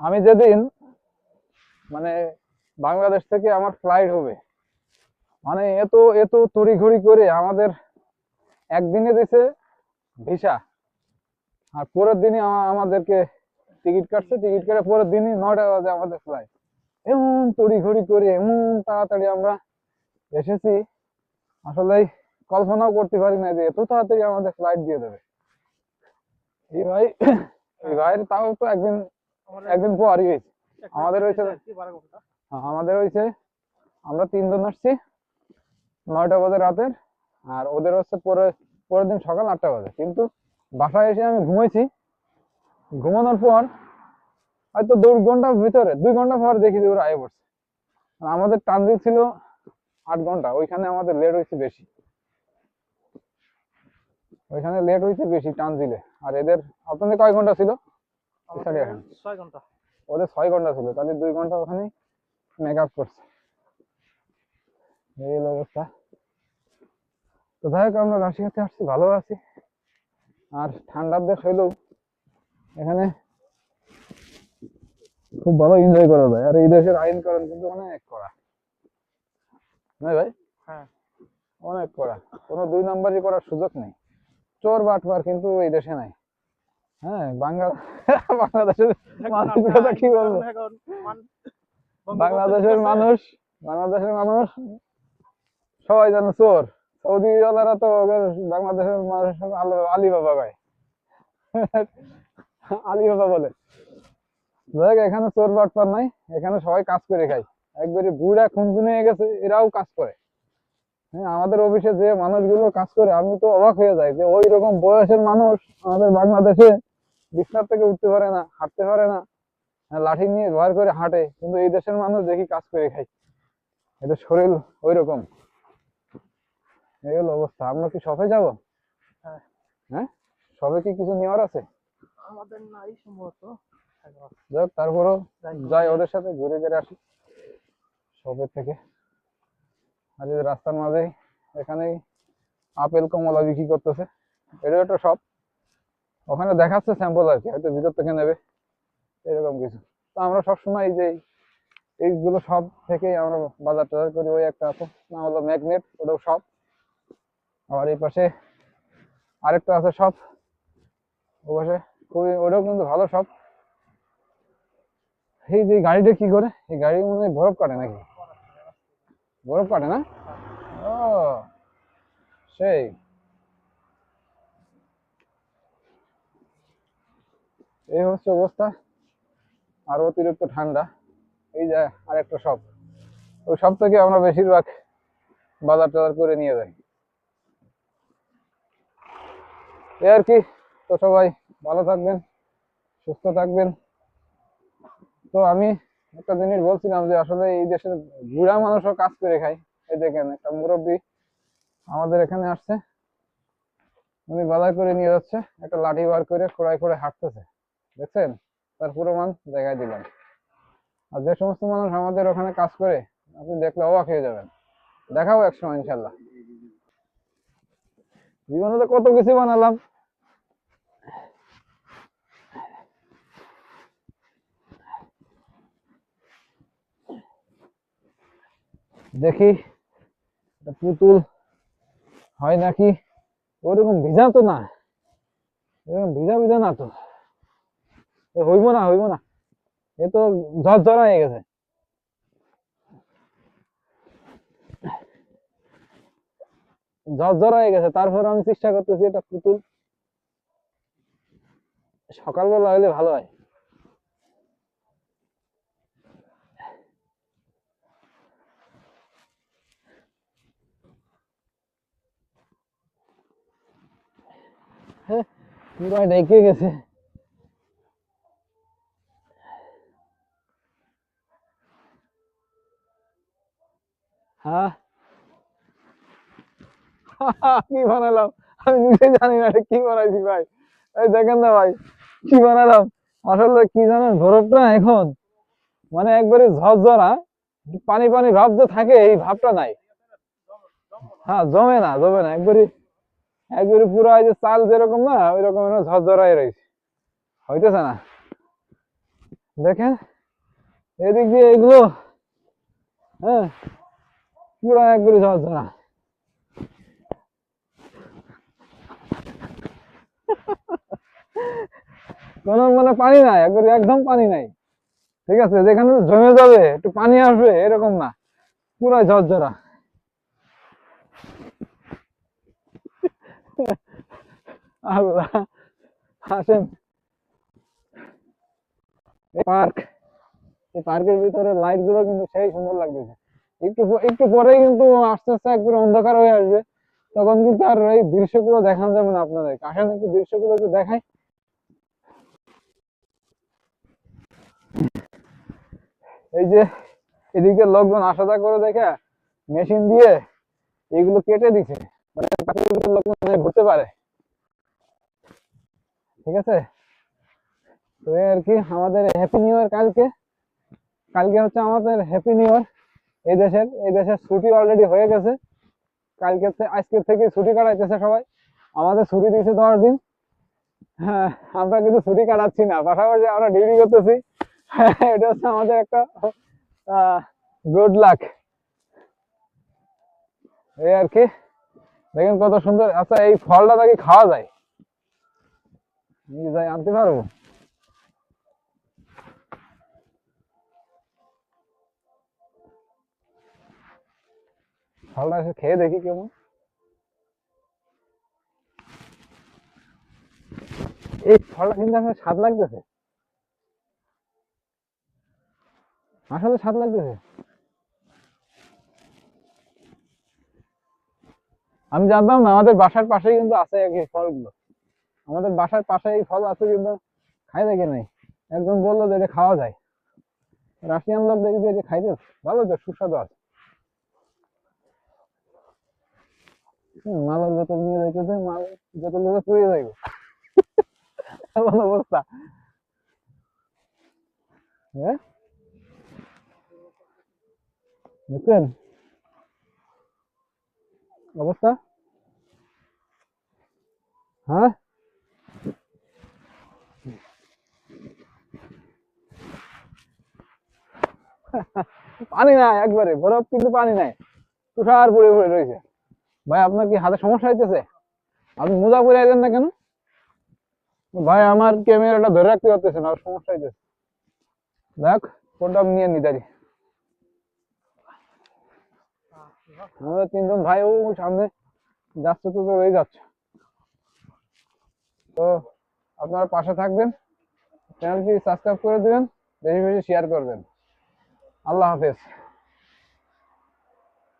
আমি যেদিন মানে বাংলাদেশ থেকে আমার ফ্লাইট হবে মানে এত এত তড়িঘড়ি করে আমাদের একদিনে দিছে ভিসা, আর পরের দিনই আমাদেরকে টিকিট কাটছে, টিকিট কেটে পরের দিনই নয়টা বাজে আমাদের ফ্লাইট এমন তড়িঘড়ি করে, এমন তাড়াতাড়ি আমরা এসেছি আসলে কল্পনাও করতে পারি না যে এত তাড়াতাড়ি আমাদের ফ্লাইট দিয়ে দেবে। এই ভাই ভাইয়ের তাও তো একদিন একদিন পরই হয়েছে। আমাদের হয়েছে হ্যাঁ, আমাদের হয়েছে আমরা তিনজন আসছি নয়টা বাজে রাতের আর ওদের হচ্ছে পরে পরের দিন সকাল আটটা বাজে। কিন্তু বাসায় এসে আমি ঘুমাইছি। ঘুমানোর পর হয়তো দুই ঘণ্টার ভিতরে দুই ঘণ্টা পর দেখি যে ওরা আয়ে পড়ছে। আর আমাদের ট্রানজিট ছিল আট ঘণ্টা ওইখানে আমাদের লেট হয়েছে বেশি। ওইখানে লেট হয়েছে বেশি ট্রানজিলে আর এদের আপনাদের কয় ঘণ্টা ছিল। ছয় ঘণ্টা। ওদের ছয় ঘণ্টা ছিল তাহলে দুই ঘণ্টা ওখানে মেক আপ করছে। এই অবস্থা। তো যাই হোক আমরা রাশিয়াতে আসছি ভালো আছি। আর ঠান্ডার দেশ হইলেও এখানে খুব ভালো এনজয় করা যায়। আর এই দেশের আইন কারণ কিন্তু অনেক করা না ভাই? হ্যাঁ। অনেক করা কোনো দুই নাম্বারই করার সুযোগ নেই। চোর বাটবার কিন্তু এই দেশে নাই। হ্যাঁ বাংলা বাংলাদেশের বাংলাদেশের মানুষ বাংলাদেশের মানুষ সবাই জানে চোর। সৌদি ওলারা তো বাংলাদেশের মানুষ আলী বাবা গায়। আলী বাবা বলে। দেখ এখানে চোর বাটপার নাই। এখানে সবাই কাজ করে খায়। একবারে বুড়া খুনখুনি হয়ে গেছে, এরাও কাজ করে। হ্যাঁ আমাদের অফিসে যে মানুষগুলো কাজ করে, আমি তো অবাক হয়ে যাই যে ওই রকম বয়সের মানুষ আমাদের বাংলাদেশে বিছনার থেকে উঠতে পারে না হাঁটতে পারে না। হ্যাঁ, লাঠি নিয়ে ব্যবহার করে হাঁটে কিন্তু এই দেশের মানুষ দেখি কাজ করে খায়। এদের শরীর ওই রকম এই হলো অবস্থা। আমরা কি সবে যাব? হ্যাঁ। হ্যাঁ? সবে কি কিছু নেওয়ার আছে? আমাদের নাই সম্ভবত। যাক তারপরও যাই। ওদের সাথে ঘুরে ঘুরে আসি সবে থেকে। আর রাস্তার মাঝে এখানেই আপেল কমলা বিক্রি করতেছে। এটাও একটা শপ। ওখানে দেখাচ্ছে স্যাম্পল আর কি, হয়তো ভিতর থেকে নেবে। এরকম কিছু। তো আমরা সবসময় যে এইগুলো সব থেকেই আমরা বাজার টাজার করি, ওই একটা আছে না হলো ম্যাগনেট ওটাও সব। আবার এই পাশে আরেকটা আছে সব। ও পাশে খুবই, ওটাও কিন্তু ভালো সব। এই যে গাড়িটা কি করে? এই গাড়ি মনে বরফ কাটে নাকি? বরফ কাটে না? ও, সেই। এই হচ্ছে অবস্থা। আর অতিরিক্ত ঠান্ডা। এই যে আরেকটা শপ। ওই সব থেকে আমরা বেশিরভাগ বাজার টাজার করে নিয়ে যাই। এই আর কি। তো সবাই ভালো থাকবেন, সুস্থ থাকবেন। তো আমি একটা জিনিস বলছিলাম যে আসলে এই দেশের বুড়া মানুষও কাজ করে খায়। এই দেখেন, একটা মুরব্বী আমাদের এখানে আসছে। উনি বাজার করে নিয়ে যাচ্ছে, একটা লাঠি বার করে খোড়ায় খোড়ায় হাঁটতেছে। দেখছেন? তার প্রমাণ দেখাই দিলাম। আর যে সমস্ত মানুষ আমাদের ওখানে কাজ করে, আপনি দেখলে অবাক হয়ে যাবেন। দেখাবো একসময়, ইনশাল্লাহ। জীবনে তো কত কিছু বানালাম। দেখি পুতুল হয় নাকি? ওরকম ভিজা তো না। এরকম ভিজা ভিজা না তো। হইব না হইব না। এ তো ঝরঝরা হয়ে গেছে। ঝরঝরা হয়ে গেছে, তারপর আমি চেষ্টা করতেছি এটা পুতুল। সকালবেলা হলে ভালো হয়। হ্যাঁ পুরো ডেকে গেছে। হ্যাঁ? কি বানালাম? আমি নিজে জানি না কি বানাইছি ভাই। এই দেখেন না ভাই, কি বানালাম? আসলে কি জানেন? বরফটা এখন মানে একবারে ঝরঝরা পানি পানি ভাব যে থাকে, এই ভাবটা নাই। হ্যাঁ জমে না জমে না। একবারে একবারে পুরো যে চাল যেরকম না ওই রকম ঝরঝরাই রয়েছে। হইতেছে না। দেখেন, এদিক দিয়ে এগুলো হ্যাঁ? পুরো একবারে ঝরঝরা কোনো মানে পানি নাই, একবারে একদম পানি নাই। ঠিক আছে, যেখানে জমে যাবে, একটু পানি আসবে, এরকম না। পুরো ঝরঝরা আল্লাহ, আসেন। পার্ক, এই পার্কের ভিতরে লাইটগুলো কিন্তু সেই সুন্দর লাগতেছে। একটু একটু পরেই কিন্তু আস্তে আস্তে একবারে অন্ধকার হয়ে আসবে। তখন কিন্তু আর এই দৃশ্যগুলো দেখানো যাবে না আপনাদের আসেন একটু দৃশ্যগুলো একটু দেখাই। এই যে এদিকে লোকজন আসা যাওয়া করে দেখে, মেশিন দিয়ে এগুলো কেটে দিছে। মানে লোকজন ঘুরতে পারে। ঠিক আছে? তো আর কি, আমাদের হ্যাপি নিউ ইয়ার কালকে। কালকে হচ্ছে আমাদের হ্যাপি নিউ ইয়ার এই দেশের এই দেশের ছুটি অলরেডি হয়ে গেছে। কালকে আজকের থেকে ছুটি কাটাইতেছে সবাই। আমাদের ছুটি দিয়েছে দশ দিন। হ্যাঁ আমরা কিন্তু ছুটি কাটাচ্ছি না। পাশাপাশি আমরা ডিউটি করতেছি। এটা হচ্ছে আমাদের একটা গুড লাক এই আর কি। দেখেন কত সুন্দর। আচ্ছা এই ফলটা নাকি খাওয়া যায়? আনতে পারব? ফলটা খেয়ে দেখি কেমন। এই ফলটা কিন্তু আসলে স্বাদ লাগতেছে। আসলে স্বাদ লাগতেছে। আমি জানতাম না, আমাদের বাসার পাশেই কিন্তু আছে এই ফলগুলো। আমাদের বাসার পাশে এই ফল আছে কিন্তু খাই দেখে নাই। একজন বলল যে এটা খাওয়া যায়। রাশিয়ান লোক দেখি যে এটা খাইতে ভালো তো, সুস্বাদু আছে। মালের বোতল নিয়ে যাইতেছে মাল বোতলগুলো পুড়িয়ে যাইব এমন অবস্থা। হ্যাঁ? বুঝছেন অবস্থা? হ্যাঁ? পানি নাই একবারে, বরফ কিন্তু পানি নাই। তুষার পড়ে পড়ে রয়েছে। ভাই, আপনার কি হাতে সমস্যা হইতেছে? আপনি মোজা পরে আইলেন না কেন? ভাই, আমার ক্যামেরাটা ধরে রাখতে পারতেছে না সমস্যা হইতেছে। দেখ, ফোনটা নিয়ে নিতারি আমাদের তিনজন ভাই ও সামনে যাচ্ছে তো রয়ে যাচ্ছে। তো আপনারা পাশে থাকবেন, চ্যানেলটি সাবস্ক্রাইব করে দেবেন, বেশি বেশি শেয়ার করবেন। আল্লাহ হাফেজ।